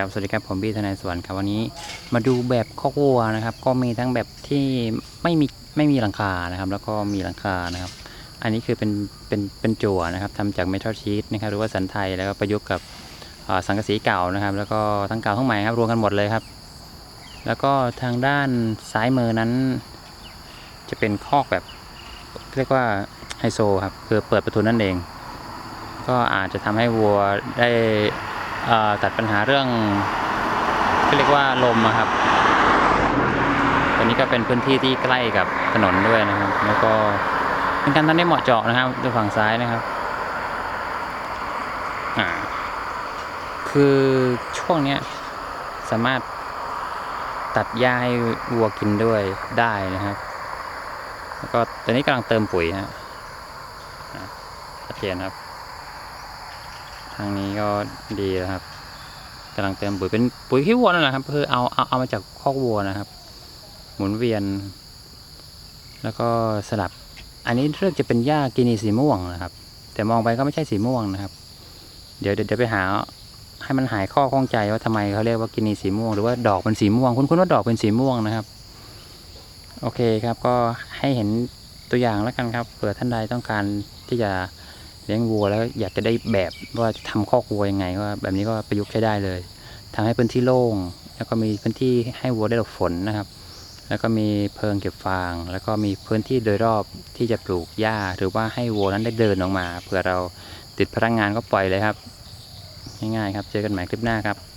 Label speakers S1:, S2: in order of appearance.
S1: ครับสวัสดีครับผมบี้ทนายสวรรค์ครับวันนี้มาดูแบบคอกวัวนะครับ ก็มีทั้งแบบที่ไม่มีไม่มีหลังคานะครับ แล้วก็มีหลังคานะครับ อันนี้คือเป็นเป็นเป็นจั่วนะครับทำจากเมทัลชีตนะครับหรือว่าสันไทยแล้วก็ประยุกต์กับสังกะสีเก่านะครับ แล้วก็ทั้งเก่าทั้งใหม่ครับรวมกันหมดเลยครับ แล้วก็ทางด้านซ้ายมือนั้น จะเป็นคอกแบบเรียกว่าไฮโซครับคือเปิดประตูนั่นเอง ก็อาจจะทำให้วัวได้ ตัดปัญหาเรื่องที่เรียกว่าลมอะครับตัวนี้ก็เป็นพื้นที่ที่ใกล้กับถนนด้วยนะครับ แล้วก็เป็นการทำได้เหมาะเจาะนะครับดูฝั่งซ้ายนะครับอ่าคือช่วงเนี้ยสามารถตัดหญ้าให้วัวกินด้วยได้นะครับ แล้วก็ตอนนี้กำลังเติมปุ๋ยฮะอะชัดเจนครับ ทางนี้ก็ดีแล้วครับกำลังเติมปุ๋ยเป็นปุ๋ยขี้วัวนั่นแหละครับคือเอาเอาเอามาจากคอกวัวนะครับ หมุนเวียน แล้วก็สลับ อันนี้เรื่องจะเป็นหญ้ากินีสีม่วงนะครับ แต่มองไปก็ไม่ใช่สีม่วงนะครับ เดี๋ยวเดี๋ยวไปหาให้มันหายข้อข้องใจว่าทำไมเขาเรียกว่ากินีสีม่วงหรือว่าดอกเป็นสีม่วง คุณคุณว่าดอกเป็นสีม่วงนะครับ โอเคครับก็ให้เห็นตัวอย่างแล้วกันครับเผื่อท่านใดต้องการที่จะ เลี้ยงวัวแล้วอยากจะได้แบบว่าทำคอกวัวยังไงว่าแบบนี้ก็ประยุกต์ใช้ได้เลยทำให้พื้นที่โล่ง แล้วก็มีพื้นที่ให้วัวได้หลบฝนนะครับ แล้วก็มีเพิงเก็บฟาง แล้วก็มีพื้นที่โดยรอบที่จะปลูกหญ้า หรือว่าให้วัวนั้นได้เดินออกมาเผื่อเราติดพลังงานก็ปล่อยเลยครับ ง่ายๆครับ เจอกันใหม่คลิปหน้าครับ